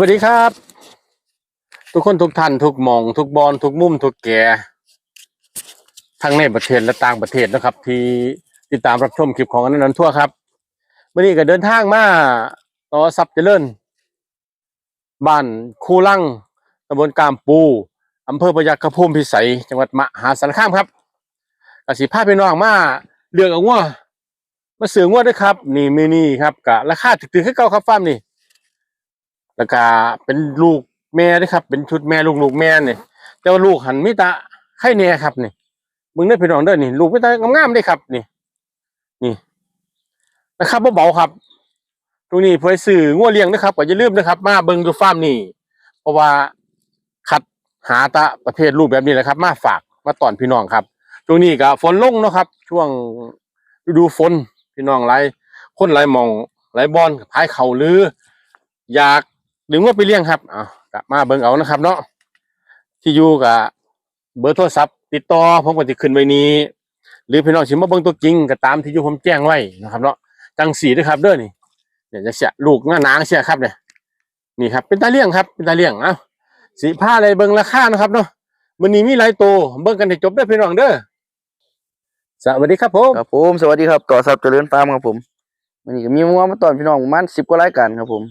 วัสดีครับ ทุกคนทุกท่านทุกมอง ทุกบอลทุกมุมทุกแก่ทั้งในประเทศและต่างประเทศนะครับ ที่ติดตามรับชมคลิปของอนันต์ทั่วครับวันนี้ก็เดินทางมาต่อซับเจริญบ้านคูลังตำบลกามปูอำเภอพยัคฆภูมิพิสัย จังหวัดมหาสารคามครับกสิพาพี่น้องมาเลือกเอางัวมาเสืองัวด้วยครับ นี่มือนี่ครับกะราคาถึกๆขึ้นเก่าครับฟาร์มนี่ แล้วก็เป็นลูกแม่ด้วยครับ เป็นชุดแม่ลูกลูกแม่เนี่ยแต่ว่าลูกหันมิตาไข่แน่ครับนี่มึงได้พี่น้องเด้อนี่ ลูกมิตางามๆเลยครับ นี่ นี่นะครับเบาๆครับตรงนี้เพื่อสื่องัวเลี้ยงนะครับก็อย่าลืมนะครับ มาเบิ่งดูฟาร์มนี่เพราะว่าคัดหาตะประเภทรูปแบบนี้แหละครับ มาฝากมาตอนพี่น้องครับตรงนี้ก็ฝนลงนะครับ ช่วงฤดูฝนพี่น้องหลายคนหลายหมองหลายบอลพายเข่าหรือ อยาก ดึงว่าไปเลี้ยงครับอ่ากลับมาเบิ่งเอานะครับ เนาะที่อยู่กับเบอร์โทรศัพท์ ติดต่อผมก็จะขึ้นไว้นี้ หรือพี่น้องสิมาเบิ่งตัวจริงก็ตามที่อยู่ผมแจ้งไว้นะครับ เนาะจังสีด้วยครับเด้อนี่เดี๋ยวจะเสียลูกหน้านางเสียครับเนี่ยนี่ครับ เป็นตาเลี้ยงครับเป็นตาเลี้ยงเอ้าสีผ้าอะไรเบิ่งราคานะครับเนาะมันนี้มีหลายตัวเบิ่งกันให้จบเด้อพี่น้องเด้อสวัสดีครับผมครับผมสวัสดีครับต่อสับเจริญฟาร์มครับผมวันนี้ก็มีมัวมาตอนพี่น้องประมาณสิบกว่ารายการครับผม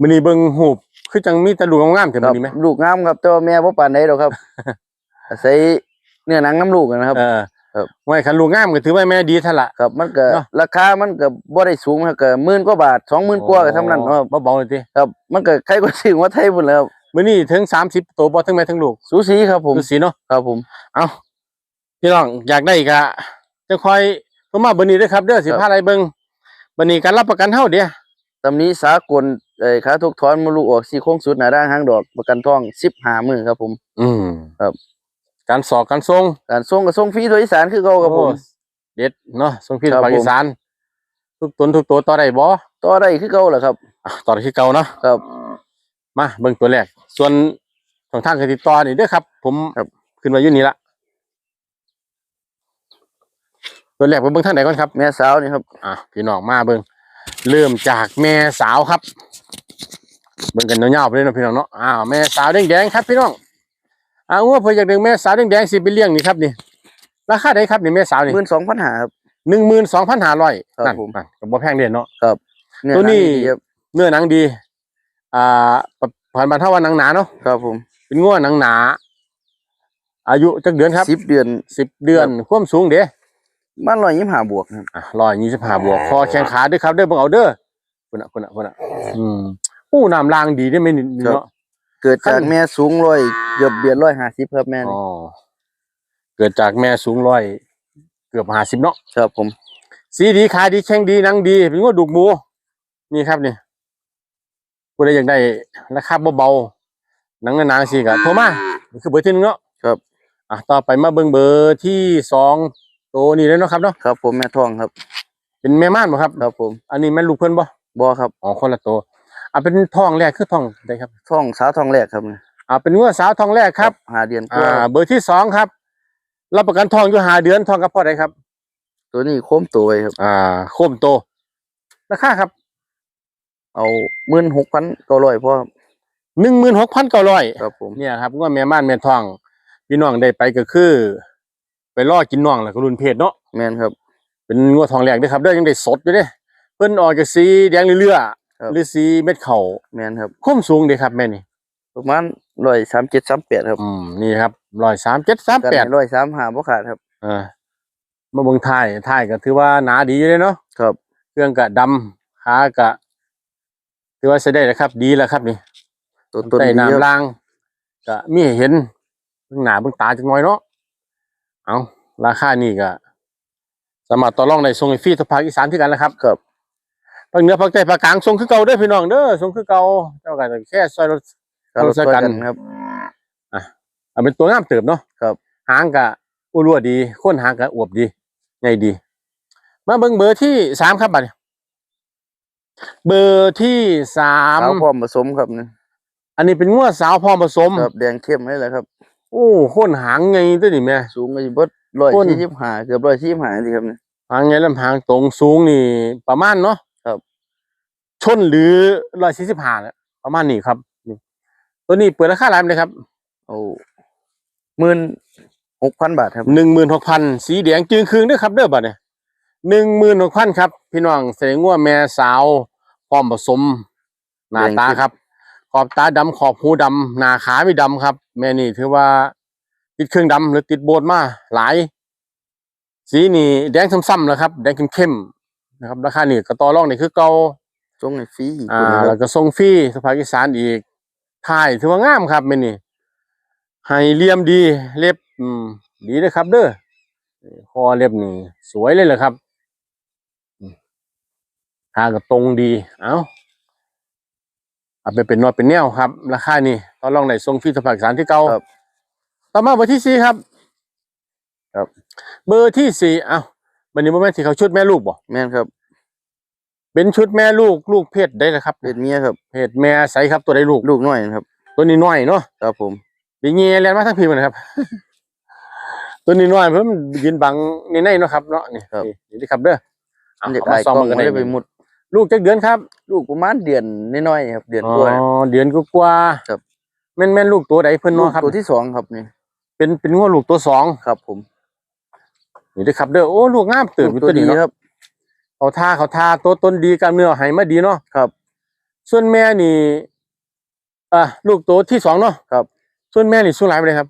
มันนี้เบิ่งหูบคือจังมีแตะลูกงามๆแต่คมัรันบนี้ไหมลูกงามครับแต่ว่าแม่พ่ปานใดดอกครับ อาศัยเนื้อหนังน้ำลูกนะครับ เออครับ ไว้คันลูกงามก็ถือว่าแม่ดีท่านละ ครับมันก็เนาะ ราคามันก็บ่ได้สูงครับก็หมื่นกว่าบาทสองหมื่นกว่าก็เท่านั้นครับเบาๆเลยทีครับ มันก็ใครก็ซื้อว่าไทยพุ่นแหล้วครับมื้อนี้ถึงสามสิบตัวบ่ทั้งแม่ทั้งลูกสูสีครับผมดูสีเนาะครับผมเอาพี่น้องอยากได้อีกอะจะคอยโทรมาเบอร์นี้ด้วยครับเด้อสิครับ พาอะไรเบิ่งบัดนี้การรับประกันเฮาเด้อตำนี้สากล เอ่อขาทุกถอนมดลูกออกซี่โครงสุดหน้าด้านหางดอกประกันท้อง15มื้อครับผม อืมครับ การสอบการทรงการส่งก็ส่งฟรีโดยอีสานคือเก่าครับผมโอ้เด็ดเนาะส่งพี่ครับภาคอีผมสาน ทุกตนทุกตัวต่อได้บ่ต่อได้คือเก่าแหละครับอะต่อได้คือเก่าเนาะครับ มาเบิ่งตัวแรก ส่วนช่องทางการติดต่อนี่เด้อครับ ผมครับขึ้นมาอยู่นี่ละตัวแรกไปเบิ่งทางไหนก่อนครับ แม่สาวนี่ครับอะพี่น้องมาเบิ่งเริ่มจากแม่สาวครับ เบิ่งกันยาวๆไปเลยเนาะพี่น้องเนาะอ้าวแม่สาวแดงๆครับพี่น้องอ้าวว่าเพิ่นอยากดึงแม่สาวแดงๆสิไปเลี้ยงนี่ครับนี่ราคาได้ครับนี่แม่สาวนี่หมื่นสองพันหาครับหนึ่งหมื่นสองพันห้าร้อยครับนั่นผมนั่นก็บ่แพงเด่นเนาะเนื้อตัวนี้หงดีครับเนื้อหนังดี อ่าผ่านบรรเทาวันหนังหนาเนาะครับผม เป็นง้อหนังหนา อายุจักเดือนครับสิบเดือนสิบเดือนความสูงเด้มันร้อยยี่สิบห้าบวกครับอะร้อยยี่สิบห้าบวก คอแข้งขาด้วยครับเด้อเบิ่งเอาเด้อคนน่ะคนน่ะคนน่ะอืม อู้น้ำลางดีได้ไหมนี่เนาะ เกิดจากขั้นแม่สูงร้อยเกือบเบียดร้อยห้าสิบครับแม่อ๋นี่อเกิดจากแม่สูงร้อยเกือบห้าสิบเนาะครับผม สีดีขาดีแข้งดีหนังดีเป็นง้อดุกหมูนี่ครับนี่ผู้ใดอยากได้ราคาเบาๆหนังหนาๆสิก็โทรมานี่คือเบอร์ที่หนึ่งเนาะครับ อะต่อไปมาเบิ่งเบอร์ที่สองตัวนี้เลยเนาะครับเนาะครับผมแม่ทองครับ เป็นแม่ม่านบ่ครับ ครับผมอันนี้แม่ลูกเพิ่นบ่ บอครับอ๋อคนละตัว อะเป็นทองแรกคือทองได้ครับทองสาวทองแรกครับอ่าเป็นงวดสาวทองแรกครับหาเดือนกอ่าว่าเบอร์ที่สองครับรับประกันทองอยู่หาเดือนทองกับพ่อใดครับตัวนี้โค้มตัวไว้ครับ อ่าโคมโตราคาครับเอาหมื่นหกพันเก้าร้อยพ่อครับหนึ่งหมื่นหกพันเก้าร้อย ครับผม เนี่ยครับงวดแม่ม่านแม่ทองพี่น้องได้ไปก็คือ ไปล่อกินน้องแล้วก็รุ่นเพจเนาะแม่นครับ เป็นงวดทองแรกเด้อครับเด้อยังได้สดอยู่เด้เพิ่นออกจากสีแดงเรื่อย ครับๆหรือสีเม็ดเข่าแม่นครับคมสูงเด้ครับแม่นี่ประมาณร้อยสามเจ็ดสามแปดครับอืมนี่ครับร้อยสามเจ็ดสามกันแปดร้อยสามหาบ่ขาดครับอ่ามาเบิ่งท้ายท้ายก็ถือว่าหนาดีอยู่เลยเนาะครับ เครื่องกะดำขากะถือว่าใช้ได้แล้วครับ ดีแล้วครับนี่ตัวต้นใต้ดีครับน้ำล่างก็มีให้เห็นเบิ่งหน้าเบิ่งตาจังน้อยเนาะเอาราคานี่ก็สามารถต่อรองได้ส่งให้ฟรีทุกภาคอีสานที่กันแหล้วครับ ครับ ภาคเหนือภาคใต้ภาคกลางส่งคือเก่าเด้อพี่น้องเด้อส่งคือเก่าเจ้าก็แค่ซอยรถการลดช่วยกันครับเอาเป็นตัวงามเติบเนาะครับ หางกะอุรัวดีโค้นหางกะอวบดีใหญ่ดี มาเบิ่งเบอร์ที่สามครับบัดนี้เบอร์ที่สามสาวพร้อมผสมครับนี่อันนี้เป็นงวดสาวพร้อมผสม ครับแดงเข้มเลยแหละครับ โอ้โค้นหางไงตัวนี้แม่ สูงก็สิเบิดร้อยต้นสี่สิบห้าเกือบร้อยสี่สิบห้าสิครับนี่หางไงลำหางตรงสูงนี่ประมาณเนาะครับ ชนหรือร้อยสี่สิบห้าเนี่ยประมาณนี้ครับนี่ตัวนี้เปิดราคาหลายเลยครับโอ้หมื่นหกพันบาทครับหนึ่งหมื่นหกพันสีแดงจึงคืนด้วยครับเด้อบัดเนี่ยหนึ่งหมื่นหกพันครับ พี่น้องเสงว่าแม่สาวพร้อมผสม หน้าตาครับ ขอบตาดำขอบหูดำหน้าขาไม่ดำครับ แม่นี่ถือว่า ติดเครื่องดำหรือติดโบสมาหลาย สีนี่แดงซ้ำๆแล้วครับ แดงเข้มๆนะครับราคานี่ก็ต่อรองนี่คือเก่า ส่งในฟรีอีกอ่าคนคแล้รัวบก็ทรงฟรีสภาคอีสานอีกถ่ายถือว่างามครับแม่นี่ให้เหลี่ยมดีเล็บ อืม ดีเลยครับ เด้อคอเล็บนี่สวยเลยเหรอครับอืมทางก็ตรงดี เอ้าเอาไปเป็นนอดเป็นแนวครับ ราคานี่ต่อรองไหนทรงฟรีสภาคอีสานที่เก่าครับ ต่อมาเบอร์ที่สี่ครับ ครับ เบอร์ที่สี่เอ้าวันนี้โมเมนต์ที่เขาชุดแม่ลูกบ่ แม่นครับ เป็นชุดแม่ลูกลูกเพศได้เลยครับ เป็นเมียครับ เพศแม่ใสครับตัวใดลูก ลูกน้อยนะครับ ตัวนี้น้อยเนาะครับผมดีเงี้ยแลนมาทั้งพีมันครับ ตัวนี้น้อยเพิ่มยืนบังในในเนาะครับเนาะนี่นี่นี่ครับเด้อเอามันจะเอาไอ้มากซ้อมล้องมันกันไม่ได้ได้ไปมุดลูกจักเดือนครับ ลูกประมาณเดือนน้อยๆครับ เดือนอ๋อกว่าเดือนกว่าๆครับแม่นแม่นลูกตัวใดเพิ่นลูเนาะกครับตัวที่สองครับนี่ เป็นเป็นงัวลูกตัวสองครับ ผมนี่เด้อครับเด้อโอ้ลูกงามตื่นอยู่ลูกตัวนี้ดีเนาะครับ เขาท่าเขาท่าตัวต้นดีกล้ามเนื้อให้มาดีเนาะครับ ส่วนแม่นี่อะลูกตัวที่สองเนาะครับ ส่วนแม่นี่สูงหลายไปเลยครับ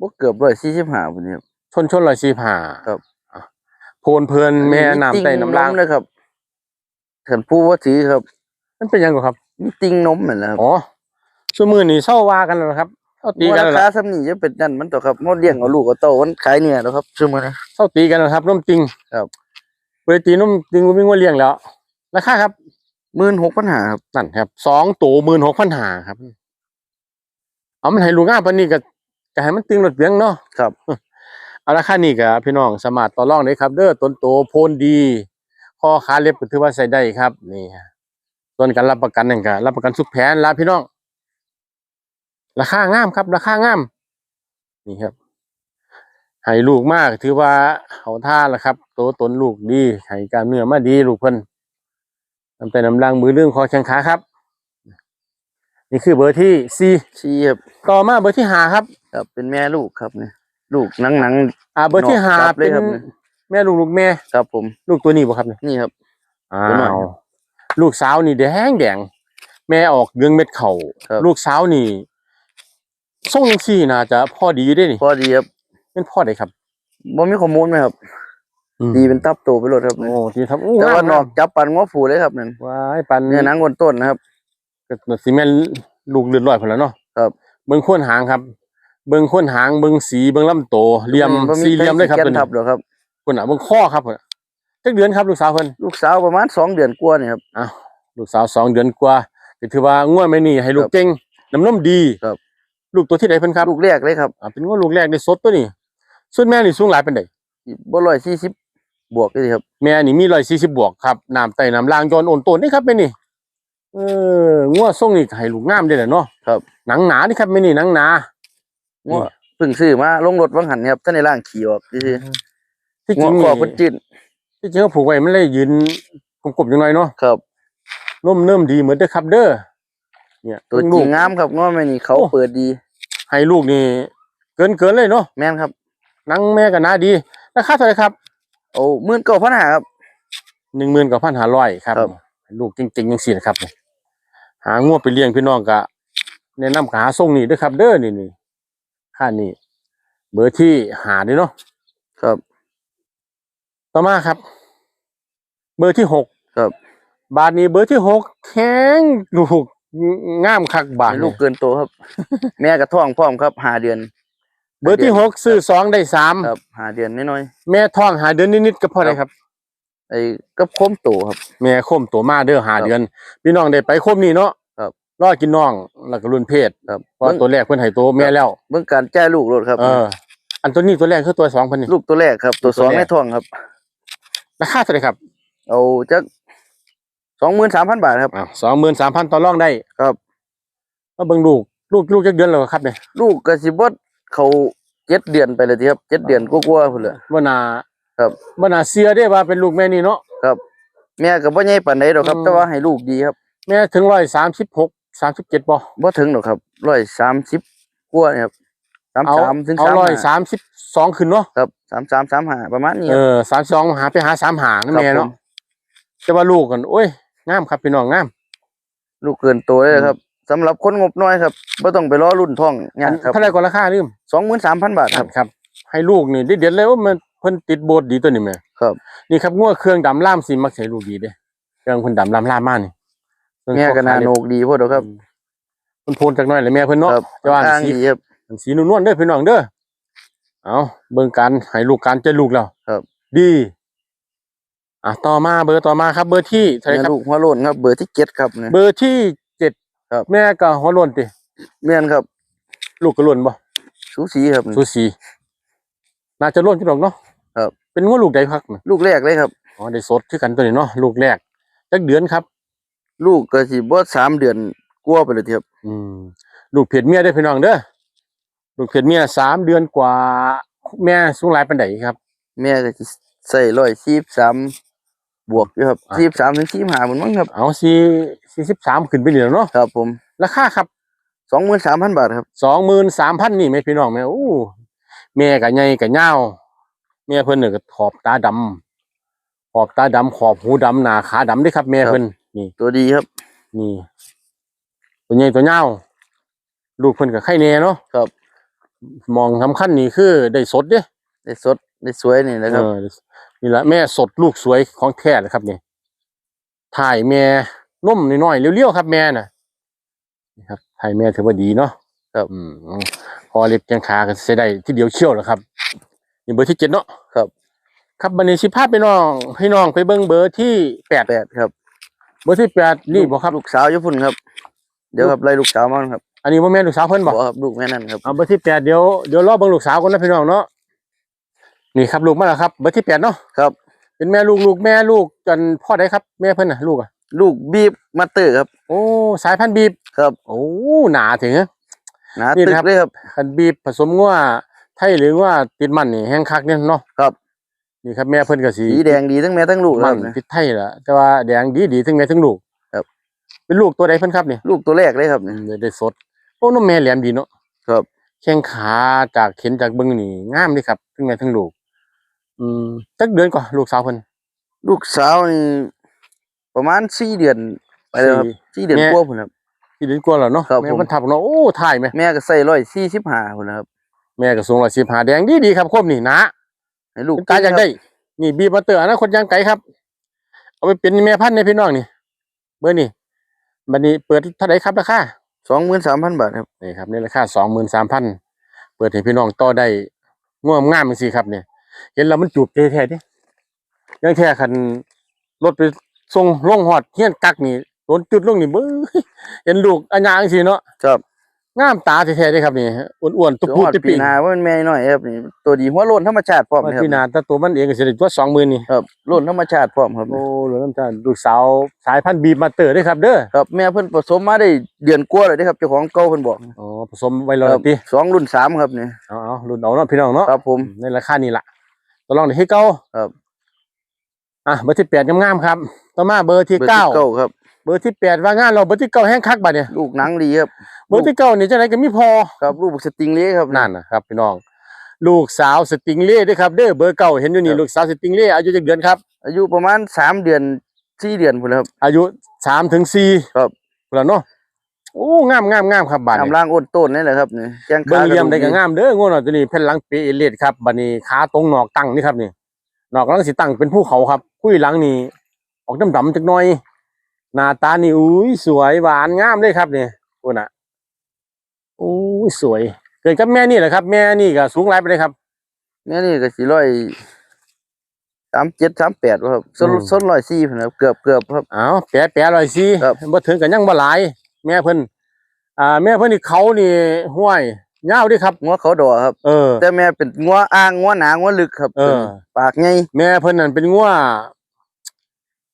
บวกเกือบร้อยสี่สิบห้าคนนี้ครับชนชนลอยสีผ่าครับอะโพนเพลินแม่น้ำใต้น้ำล่างมีติ่นะครับเถินผู้ว่าถือครับมันเป็นยังไงครับมีติงนมเหมือนนะครับอ๋อสมือนี่เศร้าว่ากันแล้วนะครับเศร้าตีกันราแล้วคาล่ะสำนีจะเป็นนั่นมันต่อครับมดเลี้ยงเอาลูกเอาเต้ามันขายเนี่ยแล้วครับชื่อมันเศร้าตีกันแล้วครับน้มติงครับ เวลาตีน้มติงก็มีงวเลี้ยงแล้ว ราคาครับหมื่นหกพันหาครับนั่นครับสองตัวหมื่นหกพันหาครับ เอามันให้ลูกง่ามปานนี้ก็จะให้มันติงรถเบียงเนาะครับเอาราคานี่ก็พี่น้องสามารถต่อรองได้ครับ เด้อต้นโตโพนดีข้อขาเล็บก็ถือว่าใส่ได้ครับ นี่ฮะส่วนการรับประกันนั่นก็รับประกันทุกแผนละพี่น้อง ราคางามครับ ราคางาม นี่ครับ ให้ลูกมากถือว่าเขาท่าละครับ โตตนลูกดีให้กล้ามเนื้อมาดีลูกเพิ่นน้ำแต่น้ำลังมือเรื่องคอแข้งขาครับ นี่คือเบอร์ที่สี่ชีครับต่อมาเบอร์ที่ห้าครับครับ เป็นแม่ลูกครับเนี่ยลูกหนังหนังอ่าเบอร์ที่ห้าครับเลเป็ยนครับแม่ลูกลูกแม่ๆครับผม ลูกตัวนี้บ่ครับเนี่ยนี่ครับอ้าตัวน้อยวครับลูกสาวนี่แดงแดงแม่ออกเดืองเม็ดเข่าครับลูกสาวนี่ส่งยังซี่น่าจะพ่อดีอยู่เด้นี่พอดีครับ เป็นพ่อใดครับบ่มีข้อมูลไหมครับ ดีเป็นตับโตไปเลยครับ โอ้ดีครับอู้แต่ว่างามนอกจับปันง้อผูเลยครับนั่นว้ายปันเนื้อหนังบนต้นนะครับก็สิแม่นลูกเลือดลอยพุ่นแล้วเนาะครับ เบิ่งโคนหางครับ เบิ่งโคนหางเบิ่งสีเบิ่งลำโตเหลี่ยมบ่สี่เหลี่ยมเลยครับแกตัวนนี้ทับหรอกครับพุ่นน่ะเบิ่งข้อครับพุ่นน่ะจักเดือนครับลูกสาวเพิ่นลูกสาวประมาณสองเดือนกว่านี่ครับอ้าวลูกสาวสองเดือนกว่าก็ถือว่าง่วนแม่นี่ให้ลูกครับเก่งน้ำนมดีครับ ลูกตัวที่ใดเพิ่นครับ ลูกแรกเลยครับอ่าเป็นง่วนลูกแรกในสดตัวนี้ ส่วนแม่นี่สูงหลายปานใดบ่ร้อยสี่สิบบวกเลยครับ แม่นี่มี140บวกครับน้ำไตน้ำล่างย้อนโอนโตนนี่ครับแม่นี่เออง่วงส่งนี่ก็ให้ลูกงามเด้อแหละเนาะครับหนังหนานี่ครับแม่นี่หนังหนาง้อเพิ่งซื้อมาลงรถวังหันครับท่านในร่างขี่ออกซื่อที่ๆจง้ริองคนี่อเพิ่นจืดที่จริงเขาผูกไว้มันเลยยืนกลมๆจังหน่อยเนาะครับร่มเนิ่มดีเหมือนเด้อครับเด้อเนี่ยตัวจลูริกงงามครับง้อแม่นี่เขาโอ้เปิดดี ให้ลูกนี่เกินเกินเลยเนาะแม่นครับ หนังแม่ก็หนาดีราคาเท่าไหร่ครับโอ้หมื่นเก้าพันหาครับหนึ่งหมื่นกับพันห้าร้อยครับครับ ลูกจริงๆยังสี่นะครับเนี่ยหางวไปเลี้ยงพี่น้องกะแนะนำขาส่งนี่เด้วยครับ เด้อนี่นี่ค่านี่เบอร์ที่หาด้วยเนาะครับ ต่อมาครับ เบอร์ที่หกครับ บาทนี้เบอร์ที่หกแข็งลูกงามคักบาทให้ลูกเกินโตครับ แม่กับท้องพร้อมครับหาเดือน เบอร์ที่หกซื้อสองได้สามครับหาเดือนน้อยแม่ท้องหาเดือนนิดๆก็พอได้ครับๆไอ้กับโคมโตครับ แม่โคมตัวมาเด้อหาครับเดือน พี่น้องได้ไปโคมนี่เนาะครับรอกินน้องแล้วก็รุ่นเพศครับเพราะตัวแรกเพิ่นให้ตัวแม่แล้วเบื้องการจ่ายลูกรถครับเอออันตัวนี้ตัวแรกคือตัวสองพันนี่ลูกตัวแรกครับ ตัวสองตัวแรกในท้องครับราคาเท่าไหร่ครับ เอาจักสองหมื่นสามพันบาทครับอ่าสองหมื่นสามพันต่อรองได้ครับมาเบิ่งลูกลูกลูกจักเดือนแล้วครับเนี่ยลูกกสิบด เขาเจ็ดเดือนไปเลยทีครับเจ็ดเดือนกว่าๆพุ่นเลย บ่น่าครับ บ่น่าเสียได้ว่าเป็นลูกแม่นี่เนาะ ครับแม่กับพ่อใหญ่ปานใดดอกครับ อืม แต่ว่าให้ลูกดีครับแม่ถึงร้อยสามสิบหกสามสิบเจ็ดบ่บ่ถึงหรอกครับร้อยสามสิบกว่าเนี่ยครับสามเอาสามถึงเอาสามร้อยห้าสามสิบสองขึ้นเนาะ ครับสามสามสามห้าประมาณนี้เอครับอสามสองหาไปหาสามหานั่นครับแม่เนาะผมจะว่าลูกกันโอ้ยงามครับพี่น้องงาม ลูกเกินโตเลยครับ สำหรับคนงบน้อยครับบ่ต้องไปรอรุ่นท้องยากครับเท่าไหรก่อนราคาลืมสองหมื่นสามพันบาทครับครับ ให้ลูกนี่เด็ดๆเลยว่ามันเพิ่นติดโบสถ์ดีตัวนี้แม่ครับ นี่ครับงัวเครื่องดำล่ามสิมักใช้ลูกดีเด้เครื่องเพิ่นดำล่ามล่ามมากนี่เพิ่แม่ก็นาโนกดีพอดอกครับเพิ่นโพนจักหน่อยเลยแม่เพิ่นเนาะครับแต่ว่าทางสีดีครับสีนวลๆเด้อพี่น้องเด้อเอาเบิ่งกันให้ลูกการใจลูกแล้วครับ ดีอะต่อมาเบอร์ต่อมาครับ เบอร์ที่เท่าไหร่แม่ครับลูกหัวโล้นครับ เบอร์ที่เจ็ดครับเนี่ยเบอร์ที่เจ็ด ครับ แม่ก็หัวโล้นติแม่นครับ ลูกก็โล้นบ่สูสีครับ สูสีน่าจะโล้นพี่น้องเนาะครับ เป็นงัวลูกใดพักน่ะลูกแรกเลยครับ อ๋อได้สดคือกันตัวนี้เนาะลูกแรกจักเดือนครับ ลูกก็สิบ่สามเดือนกว่าไปเลยทีครับ อืมลูกเพจเมียได้อพี่น้องเด้อลูกเพจเมียสามเดือนกว่า แม่สูงหลายปันไดครับ แม่ก็สิใส่ร้อยสี่สาม บวกอยู่ครับอะสี่สามถึงสี่ห้าเหมือนมั้งครับ เอาสี่สี่สิบสามขึ้นไปเหลือเนาะครับผมราคาครับสองหมื่นสามพันบาทครับสองหมื่นสามพันนี่แม่พี่น้องแม่โอ้แม่กับใหญ่กับเงาวแม่เพิ่นเนี่ยก็ขอบตาดำขอบตาดำขอบหูดำหน้าขาดำเด้วยครับแม่เพิ่นนี่ ตัวดีครับ นี่ ตัวใหญ่ตัวเงาวลูกเพิ่นกับไข่แน่เนาะครับ มองสำคัญนี่คือได้สดเด้ได้สดได้สวยนี่นะครับเออ นี่แหละแม่สดลูกสวยของแท้เลยครับนี่ถ่ายแม่นุ่มน้อยๆเลี้ยวๆครับแม่น่ะนี่ครับถ่ายแม่ถือว่าดีเนาะครับอืมพอเล็บยังขาก็เสียได้ที่เดียวเชี่ยวแล้วครับนี่เบอร์ที่เจ็ดเนาะครับ ครับบันนี้สิพาไปน้องพี่น้องไปเบิ้งเบอร์ที่แปดแปดครับ เบอร์ที่แปดนี่บอกครับลูกสาวญี่ปุ่นครับ เดี๋ยวครับไล่ลูกสาวมาครับ อันนี้ว่าแม่ลูกสาวเพิ่นบบออกกครับลูกแม่นั่นครับเอาเบอร์ที่แปดเดี๋ยวเดี๋ยวรอเบิ้งลูกสาวก่อนนะพี่น้องเนาะ นี่ครับลูกมาแล้วครับเบอร์ที่แปดเนาะครับ เป็นแม่ลูกลูกแม่ลูกกันพ่อได้ครับ แม่เพิ่นน่ะลูกอะลูกบีบมาเตอร์ครับ โอ้สายพันธุ์บีบครับโอ้หนาถึงนะหนานี่ตึกนะครับเลยครับพันธุ์บีบผสมงัวไทยหรือว่าติดมันนี่แห้งคักเนี่ยเนาะครับนี่ครับแม่เพิ่นก็สีสีแดงดีทั้งแม่ทั้งลูกมัครันบติดไทยล่ะแต่ว่าแดงดีดีทั้งแม่ทั้งลูกครับ เป็นลูกตัวใดเพิ่นครับนี่ลูกตัวแรกเลยครับอืเนี่ยมได้สดโอ้น้ำแม่แหลมดีเนาะครับแข้งขาจากเข็นจากเบิ่งนี่งามเดีครับทั้งแม่ทั้งลูก อืมจักเดือนก่อนลูกสาวเพิ่น ลูกสาวนี่ประมาณสี่เดือนไปแล้วครับสี่เดือนแม่ กว่าพุ่นครับ ที่เดือนกว่าแล้วเนาะครับแม่ผม เพิ่นทับเนาะโอ้ถ่ายไหมแม่ก็ใส่ร้อยสี่สิบห้าพุ่นนะครับแม่ก็สูง115แดงดีดีครับครบนี่หนะให้ลูกตาอยากได้ นี่บีบมาเตอร์อนาคตยังไกลครับ เอาไปเป็นแม่พันธุ์ในพี่น้องนี่เบอร์นี่บัดนี้เปิดเท่าไหร่ครับราคา สองหมื่นสามพันบาทครับ นี่ครับนี่ราคาสองหมื่นสามพันเปิดให้พี่น้องต่อได้ง่วงงามจังซี่ครับเนี่ย เห็นแล้วมันจูบแท้ๆดิยังแท้คันรถไปส่งลงฮอดเฮียนกักนี่โดนจุดลงนี่เบ้อเห็นลูกอัญญาจังซี่เนาะครับงามตาแท้ๆเด้ครับนี่อ้วนๆตุกจังพูหดวัดติปีปิงนาว่ามันแม่น้อยครับนี่ตัวดีหัวโล้นธรรมชาติพร้อมว่านะครับพี่นาแต่ตัวมันเองก็สิได้ตัว20,000นี่ครับโล้นธรรมชาติพร้อมครับโอ้เหลือน้ำตาลลูกสาวสายพันธุ์บีบมาเตอร์ด้วยครับเด้อครับแม่เพิ่นผสมมาได้เดือนกว่าเลยเด้อครับเจ้าของเก่าเพิ่นบอกอ๋อผสมไว้แล้วครับติสองรุ่นสามครับเนี่ยเอาเอารุ่นเอาเนาะพี่น้องเนาะครับผมในราคานี้ล่ะ ตัวลองได้ให้เก้าครับอะเบอร์ที่แปดงามๆครับต่อมาเบอร์ที่เบอร์เก้าที่เก้าครับเบอร์ที่แปดว่างานเราเบอร์ที่เก้าแห้งคักบัดเนี่ยลูกหนังดีครับเบอร์ที่เก้านี่จังไดก็มีพอครับลูกสติงเล่ครับนั่นนะครับพี่น้อง ลูกสาวสติงเล่ด้วยครับเด้อเบอร์เก้าเห็นอยู่นี่ครับลูกสาวสติงเล่อายุจักเดือนครับ อายุประมาณสามเดือนสี่เดือนพุ่นแล้วครับ อายุสามถึงสี่ครับแล้วเนาะ โอ้งามงามงามครับบัดทำนี้ร่างอ้นต้นนี่แหละครับนี่แจ้งเบิ่งเหลี่ยมได้ก็งงามเด้อโง่หน่อยตัวนี้แผ่นหลังเปเอเลดครับบัดนี้ขาตรงหนอกตั้งนี่ครับนี่หนอกหลังสิตั้งเป็นภูเขาครับคุยหลังนี่ออกดำๆจักหน่อย หน้าตานี่อุ้ยสวยหวานงามเลยครับนี่พุ่นน่ะอุ้ยสวย เกิดกับแม่นี่แหละครับ แม่นี่ก็สูงหลายไปเลยครับแม่นี่ก็สี่ร้อยสามเจ็ดสามแปดครับส้นอืมส้นร้อยสี่พุ่นครับเกือบเกือบครับเอาแปะแปะลอยสิครับบ่ถึงกันยังบ่หลาย แม่เพิ่นอ่า แม่เพิ่นนี่เขานี่ห้วยยาวเดิครับ งัวเขาดอครับ เออ แต่แม่เป็นงัวอ่างงัวหนางัวลึกครับเออ ปากไงแม่เพิ่นนั่นเป็นงัว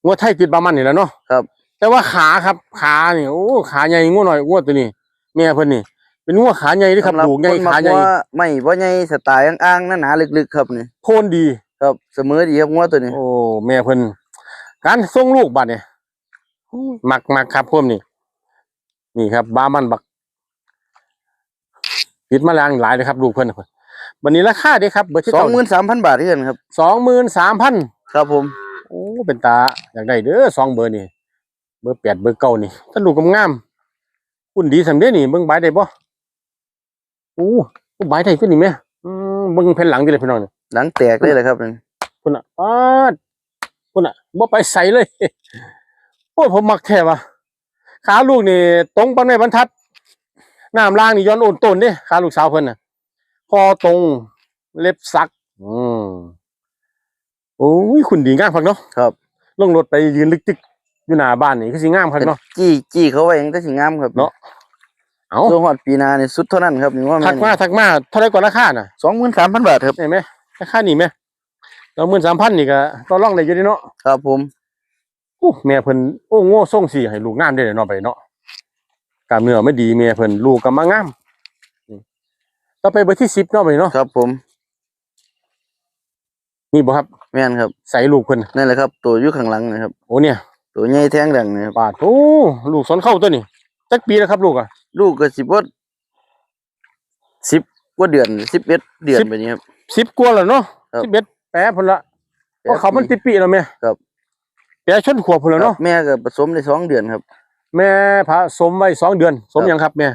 งัวไทยติดบามันนี่แหละเนาะครับ แต่ว่าขาครับ ขานี่โอ้ขาใหญ่งัวหน่อยงัวตัวนี้ แม่เพิ่นนี่ เป็นงัวขาใหญ่เดิครับสำหรับลูกใหญ่คนมักขาใหญ่งัวไม่บ่ใหญ่สไตล์อ่างๆหนาๆลึกๆครับนี่โพนดี ครับ เสมอดีครับงัวตัวนี้ โอ้แม่เพิ่นการส่งลูกบัดเนี่ยอุ้ยมักมักครับพวกนี้ นี่ครับบ้ามันบักปิดมาแรงหลายเลยครับลูกเพิ่นน่ะวันนี้ราคาเด้ครับเบอร์ที่สองหมื่นสามพันบาทที่กันครับสองหมื่นสามพันครับผมโอ้เป็นตาอยากได้เด้อสองเบอร์นี่เบอร์แปดเบอร์เก้านี่ถ้าลูกงามๆคุณดีสำเด้นี่เบิ่งใบได้บ่โอ้ใบได้ตัวนี้แม่อืมเบิ่งแผ่นหลังดิเลยพี่น้องนี่หลังแตกเลยเลยครับนี่คุณอะปาดคุณอะบ่ไปใส่เลยโอ้ยผมมักแท้ว่ะ ขาลูกนี่ตรงปานในบรรทัดน้ำล่างนี่ย้อนโอนต้นเด้ขาลูกสาวเพิ่นน่ะคอตรงเล็บสัก อืมโอ้ยคุณดีงามคักเนาะครับลงรถไปยืนลึกตึกอยู่หน้าบ้านนี่คือสิงามคักเนาะจี้จี้เขาไว้ยังแต่สิงามครับเนาะเอาช่วงฮอดปีหนานี่สุดเท่านั้นครับนี่ว่าทักมาทักมาเท่าไรกว่าราคาน่ะสองหมื่นสามพันบาทครับเห็นไหมราคานี่ไหมเราหมื่นสามพันนี่ก็ต่อรองได้อยู่เดีเนาะครับผม โอ้แม่เพิ่นโอ้โง่ส่งสีให้ลูกงามได้เลยเนาะไปเนาะกล้ามเนื้อไม่ดีแม่เพิ่นลูกก็มางามอืมต่อไปเบอร์ที่สิบเนาะไปเนาะครับ ผมนี่บ่ครับแม่นครับ ใส่ลูกเพิ่นนั่นแหละครับ ตัวอยู่ข้างหลังนะครับ โอ้เนี่ย ตัวใหญ่แท่งดังนะครับบาดโอ้ลูกสนเข้าตัวนี่จักปีแล้วครับ ลูกอะลูกก็สิบว่าสิบกว่าเดือนสิบเอ็ดเดือนสิบไปนี้ครับสิบกว่าแล้วเนาะครับ สิบเอ็ดแปะพุ่นละเพราะเขามันติดปีแล้วแม่ครับ แปะชนขวบพุ่นแล้วครัเนาะบแม่ก็ผสมได้สองเดือนครับ แม่ผสมไว้สองเดือน สมครับยังครับแม่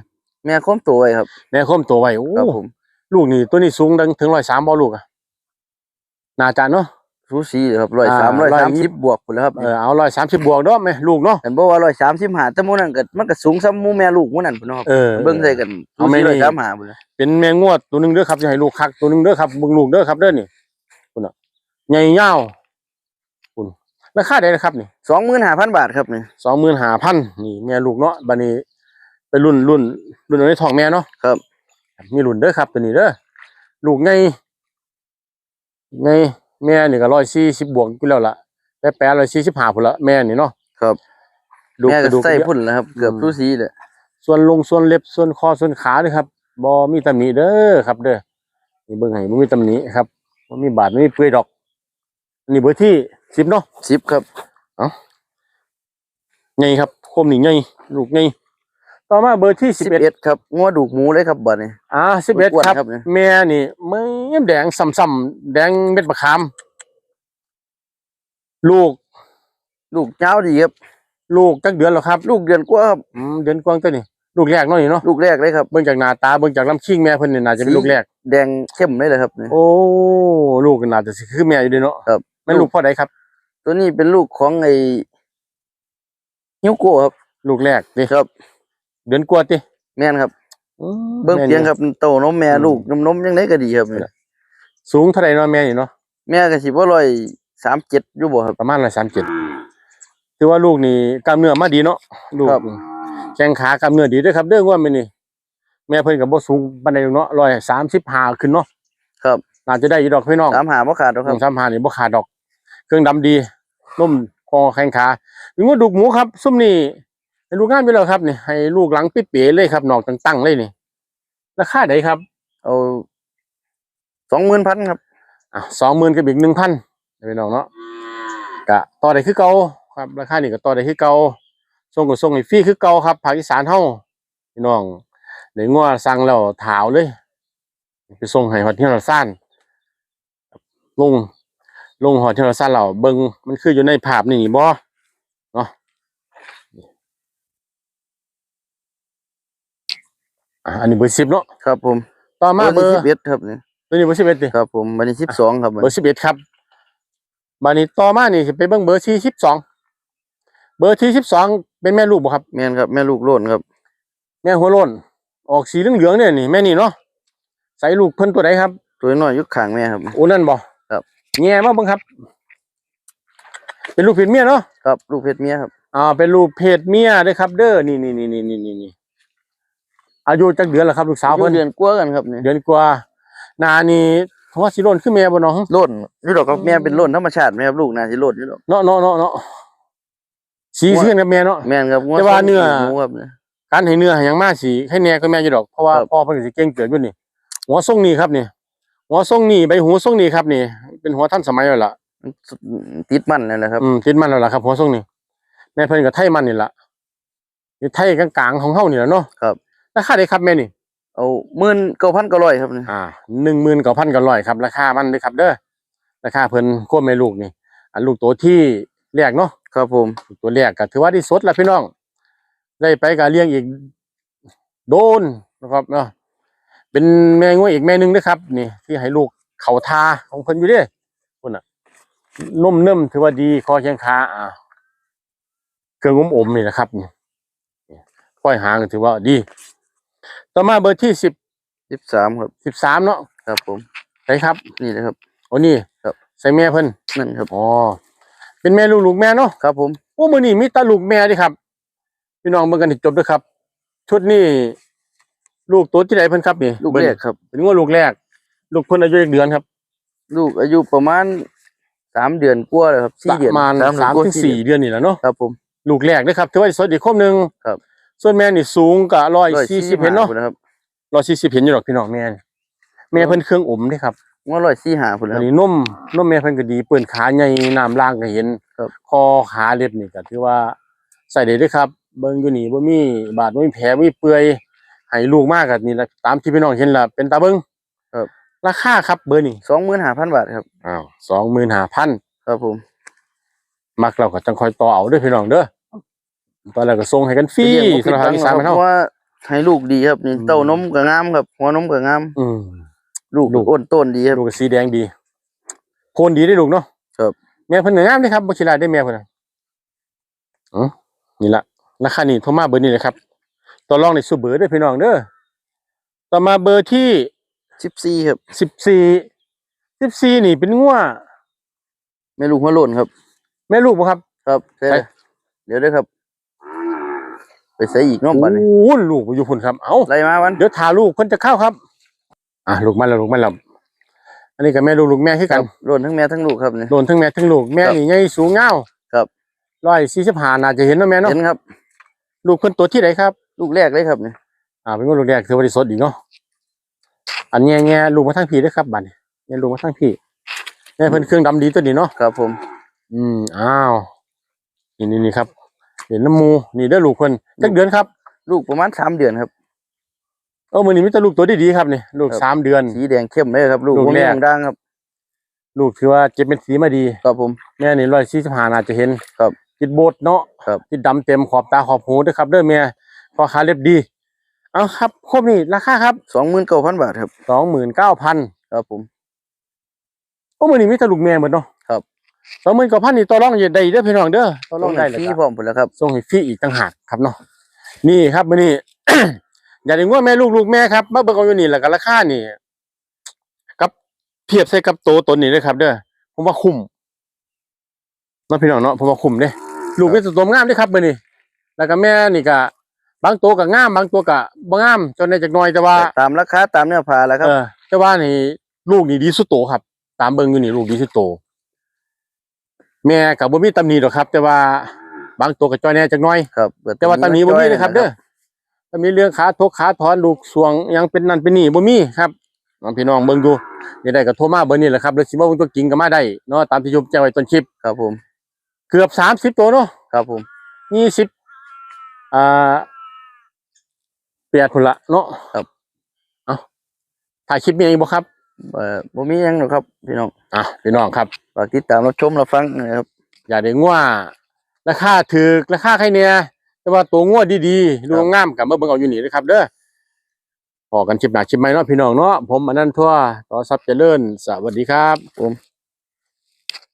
แม่ค้มตัวไว้ครับ แม่คมตัวไว้โอ้ครับผมลูกนี่ตัวนี้สูงดังถึงร้อยสามบอลูกอะน่าจะเนาะสูสีเลยครับร้อยสามร้อยสามสิบบวกพุ่นแล้วครับเออเอาร้อยสามสิบบวกเนาะแม่ลูกเนาะเห็นบอกว่าร้อยสามสิบห้าแต่หมู่นั้นก็มันก็สูงซ้ำหมู่แม่ลูกหมู่นั้นพุ่นเนาะครับเออเบิ่งใส่กันเอาแม่สูนี่สีร้อยสามห้าพุ่นเลยเป็นแมงงวดตัวหนึ่งเด้อครับจะให้ลูกคักตัวหนึ่งเด้อครับเบิ่งลูกเด้อครับเด้อนี่คุณอะใหญ่ยาวคุณ ราคาได้นะครับนี่สองหมื่นห้าพันบาทครับนี่สองหมื่นห้าพันนี่แม่ลูกเนาะบัดนี้เป็นรุ่นรุ่นรุ่นในท้องแม่เนาะครับ มีรุ่นเด้อครับตัวนี้เด้อลูกไงไงแม่นี่ก็ร้อยสี่สิบบวกอยู่แล้วล่ะแต่แปดร้อยสี่สิบห้าพุ่นละแม่นี่เนาะครับดูแม่กก็ระดูกใส่เยอะพุ่นแล้วครับ เกือบอืมสูสีเลยส่วนลงส่วนเล็บส่วนคอส่วนขาด้วยครับบอมีตำหนิเด้อครับ เด้อนี่เบิ่งให้มันมีตำหนิครับบ่มีบาดไม่มีเปื่อยดอกอั นนี้เบอร์ที่สิบเนาะสิบครับไงครับโคมนี่ไงลูกไงต่อมาเบอร์ที่สิสิบบเอ็ดเอ็ดครับงัวดูกหมูเลยครับบัดนี้อ่าสิบเอ็ดอ้วนๆครับครับเนี่ยแม่นี่ไม่แดงซ้ำๆแดงเม็ดมะขาม ลูก ลูกเจ้าดีครับ ลูกจักเดือนแล้วครับ ลูกเดือนกว่าครับอืมเดือนกวางตัวนี้ลูกแรกเนาะนี่เนาะลูกแรกเลยครับเบิ่งจากหน้าตาเบิ่งจากลำชิงแม่เพิ่นนี่น่าจะเป็นสีลูกแรก แดงเข้มเลยเลยครับนี่โอ้ลูกน่าจะสิคือแม่อยู่เด้เนาะครับ แม่ลูกพ่อใดครับ ตัวนี้เป็นลูกของไอ้ฮิวโก้ครับ ลูกแรกดิครับ เดือนกว่าติแม่นครับอืมเบิ่งแม่นี่เพียงครับโตนมแม่อืมลูกนมนมยังไงก็ดีครับนี่สูงเท่าไหร่เนาะแม่นี่เนาะแม่ก็สิบ่ร้อยสามเจ็ดอยู่บ่ครับประมาณ137ถือว่าลูกนี่กล้ามเนื้อมาดีเนาะลูกครับแข้งขากล้ามเนื้อดีเด้อครับ เด้อว่าแม่นี่แม่เพิ่นก็บ่สูงปานใดเนาะ135ขึ้นเนาะครับน่าจะได้อยู่ดอกพี่น้องสามหาบ่ขาดหรอกคครัรับบ35นี่บ่ขาดดอก เครื่องดำดีนุ่มคอแข้งขามีงวดดุกหมูครับซุ่มนี่ให้ลูกงามอยู่แล้วครับนี่ให้ลูกหลังเป๊ะๆเลยครับนอกตั้งๆเลยนี่ราคาใดครับเอาสองหมื่นพันครับอะสองหมื่นกับอีกหนึ่งพันพี่น้องเนาะกะต่อได้คือเก่าครับราคานี่ก็ต่อได้คือเก่าส่งก็ส่งให้ฟรีคือเก่าครับภาคอีสานเฮาพี่น้องได้งัวสั่งแล้วถาวเลย ไปส่งให้ฮอดที่เราซ่านลง ลงฮอดที่เราซ่านเราเบิ่งมันคืออยู่ในภาพนี่บ่เนาะอะอันนี้เบอร์สิบเนาะครับผม ต่อมาเบอร์สิบเอ็ดครับนี่ตัวนี้เบอร์สิบเอ็ดดิครับผมวันนี้สิบสองครับเบอร์สิบเอ็ดครับบานี้ต่อมานี่สิไปเบิ่งเบอร์ที่สิบสองเบอร์ที่สิบสองเป็นแม่ลูกบ่ครับแม่นครับแม่ลูกโลนครับ แม่หัวโล้นออกสีเหลืองๆเนี่ยนี่แม่นี่เนาะใส่ลูกเพิ่นตัวใดครับ ตัวน้อยอยุคขางแม่ครับโอ้นั่นบ่ครับ แง่มาเบิ่งครับ เป็นลูกเพศเมียเนาะครับลูกเพชรเมียครับอ่าเป็นลูกเพศเมียเด้อครับ เด้อนี่นี่นี่นี่นี่นี่นี่อายุจักเดือนแล้วครับลูกสาวอายุเพิ่นเดือนกว่ากันครับนี่เดือนกว่าหนานี่หัวสิโล้นคือแม่บ่เนาะโลนนี่ดอกครับแม่เป็นโลนธรรมชาติแม่ครับลูกน่าสิโลนนี่ดอกเนาะเนาะเนาะเนาะสีเสื้อกับแม่เนาะแม่นครับแต่ว่าเนื้อหมูครับเนี่ยการให้เนื้อให้หยังมาสิให้แน่ก็แม่อยู่ดอกเพราะว่าครับพ่อเพิ่นก็สิเก่งเกิดอยู่นี่หัวทรงนี่ครับนี่หัวทรงนี่ใบหูทรงนี่ครับนี่ เป็นหัวทันสมัยแล้วล่ะติดมันนั่นแหละครับอืมติดมันแล้วล่ะครับหัวทรงนี่แม่เพิ่นก็ไทยมันนี่ล่ะอยู่ไทยกลางๆของเฮานี่แหละเนาะครับราคาได้ครับแม่นี่เอาหมื่นเก้าพันเก้าร้อยครับนี่อ่าหนึ่งหมื่นเก้าพันก็ร้อยครับราคามันเด้อครับ เด้อราคาเพิ่นโคมแม่ลูกนี่อันลูกตัวที่แรกเนาะครับผมลูกตัวแรกก็ถือว่าที่สดแล้วพี่น้อง ได้ไปก็เลี้ยงอีกโดนนะครับเนาะเป็นแม่งวยอีกแม่หนึงนะครับ นี่ ที่ให้ลูกเขาทาของเพิ่นอยู่เด้ พุ่นน่ะนุ่มเนิ่มถือว่าดีคอแข้งขาอ่าเครื่องอมอมๆนี่นะครับนี่นี่ค่อยหางก็ถือว่าดี ต่อมาเบอร์ที่สิบสิบสามครับสิบสามเนาะครับผมใช่ครับ นี่เลยครับโอ้นี่ครับ ใส่แม่เพิ่นนั่นครับอ๋อเป็นแม่ลูกลูกแม่เนาะครับผมโอ้มื้อนี้มีแตาลูกแม่เดิครับพี่น้องเบิ่งกันให้จบด้วยครับ ชุดนี้ลูกตัวที่ไหนเพิ่นครับนี่ลูกแรกครับเป็นงวลูกแรก ลูกเพิ่นอายุอีกเดือนครับ ลูกอายุประมาณสามเดือนกว่าเลยครับสี่เดือนประมาณเดือนสามกว่ถึงสี่เดือนนี่แหละเนาะครับผม ลูกแรกนะครับถือว่าสดอีกครบหนึงครับ ส่วนแม่นี่สูงกะ140เห็นเนาะพุ่นะครับ140เห็นอยู่ดอกพี่น้องแม่นี่แม่เพิ่นเครื่องอมเด้ครับ ว่าร้อยสี่หาพุ่นอันะนครับนี้นมนมแม่เพิ่นก็ดีเปิ้นขาใหญ่น้ำล่างก็เห็นครับ คอขาเล็บนี่ก็ถือว่าใส่ได้เด้อครับ เบิ่งอยู่นี่บ่มีบาดบ่มีแผลบ่มีเปื่อยให้ลูกมากก็นี่แหละตามที่พี่น้องเห็นล่ะเป็นตาเบิ่งค รับราคาครับเบอร์นี่สองหมื่นห้าพันบาทครับอ้าว25,000ครับผมมักเราก็จังคอยต่อเอาเด้อพี่น้องเด้อตอนแรกก็ส่งให้กันฟรีเลี้ยงบ่สำหรับผิดทางอีสานหวับ้างนครัเฮาบเพราะว่าให้ลูกดีครับนี่อืมเต้านมก็งามครับหัวนมก็งาม อืมลูกลูกอ้นต้นดีครับลูกก็สีแดงดีโคนดีได้อลูกเนาะครับแม่เพิ่นก็งามเด้อครับบ่คิดหลายได้แม่เพิ่นน่ะอ๋อนี่ล่ะราคานี่โทรมาเบอร์นี้เลยครับต่อรองในสูเบอร์เด้อพี่น้องเด้อต่อมาเบอร์ที่ สิบสี่ครับสิบสี่สิบสี่นี่เป็นงัวแม่ลูกหัวโล้นครับแม่ลูกบ่ครับ ครับใช่ไปเดี๋ยวเด้อครับ ไปใส่อีกเน้องบัดนี้โอ้ลูกบ่อยู่พุ่นครับ เอ้าไล่มาวันเดี๋ยวทาลูกเพิ่นจะเข้าครับ อะลูกมาแล้วลูกมาแล้วอันนี้ก็แม่ลูกลูกแม่คือคกัรันบโล้นทั้งแม่ทั้งลูกครับนี่โดนทั้งแม่ทั้งลูกแม่ครับนี่ใหญ่สูงเงาวครับร้อยสี่สิบห้าน่าจะเห็นเนาะแม่เนาะเห็นครับ ลูกเพิ่นตัวที่ไหนครับ ลูกแรกเลยครับนี่อ่าเป็นงัวลูกแรกคือว่าได้สดอีกเนาะ อันแง่แง่ลูกมาทั้งพี่เด้อครับบัดนี้แง่ลูกมาทั้งพี่แม่เพิ่นเครื่องดำดีตัวนี้เนาะครับ ผม อืมอ้าวนี่นี่นี่ครับเห็นน้ำมูนี่เด้อลูกเพิ่นจักเดือนครับ ลูกประมาณสามเดือนครับเออมือนี้มีแต่ลูกตัวดีๆครับนี่ลูกครับสามเดือน สีแดงเข้มเลยครับ ลูกลูกบ่มีแรกด่างๆครับ ลูกถือว่าเก็บเป็นสีมาดีครับผมแม่นี่ร้อยสี่สิบห้าน่าจะเห็นครับติดโบดเนาะครับติดดำเต็มขอบตาขอบหูด้วยครับเด้อแม่พอขาเล็บดี เอาครับครบนี่ราคาครับสองหมื่นเก้าพันบาทครับสองหมื่นเก้าพันครับผมโอ้มือนี้มีแต่ลูกแม่หมดเนาะครับสองหมื่นเก้าพันนี่ต่อรองอยู่ได้เด้อพี่น้องเด้อต่อรองได้เลยฟรีครับพร้อมหมดแล้วครับส่งให้ฟรีอีกต่างหากครับเนาะนี่ครับมือนี้อย่าถึงว่าแม่ลูกลูกแม่ครับมาเบิ่งเอาอยู่นี่แหละกันราคานี่กับเทียบใส่กับโตตนนี้เลยครับ เด้อผมว่าคุ้มเนาะพี่น้องเนาะผมว่าคุ้มเด้ลูกเป็นตัวงามเด้ครับมือนี้แล้วก็แม่นี่ก็ บางตัวก็งามบางตัวก็บ่งามจนได้จักหน่อยแต่ว่าตามราคาตามเนื้อผ้าแล้วครับเออแต่ว่านี่ลูกนี่ดีสุดโตครับ ตามเบิ่งอยู่นี่ลูกดีสุดโตแม่ก็บ่มีตำหนิหรอกครับ แต่ว่าบางตัวก็จ้อยแหน่จักหน่อย ครับแต่ว่าตอนนี้บ่มีเลยครับ เด้อถ้ามีเรื่องขาทกขาถอนลูกสวงหยังเป็นนั่นเป็นนี่บ่มีครับน้องพี่น้องเบิ่งดูนี่ได้ก็โทรมาเบอร์นี้แหละครับแล้วสิมาเบิ่งตัวจริงก็มาได้เนาะตามที่ผมแจ้งไว้ต้นคลิปครับผม เกือบ30ตัวเนาะครับผม20อ่า เปียดพุ่นละเนาะครับ เอาถ่ายคลิปมีอีกบ่ครับเอ่อบ่มีหยังหรอกครับ พี่น้องอะพี่น้องครับ ฝากติดตามรับชมรับฟังนะครับ อย่าได้ง่วราคาถูกราคาใครเนี่ยแต่ว่าตัวง่วดีๆดูงามกับมาเบิ่งเอาอยู่นี่นะครับ เด้อพอกันคลิปหน้าคลิปใหม่เนาะพี่น้องเนาะผมอนันต์ทั่วต่อทรัพย์เจริญสวัสดีครับผม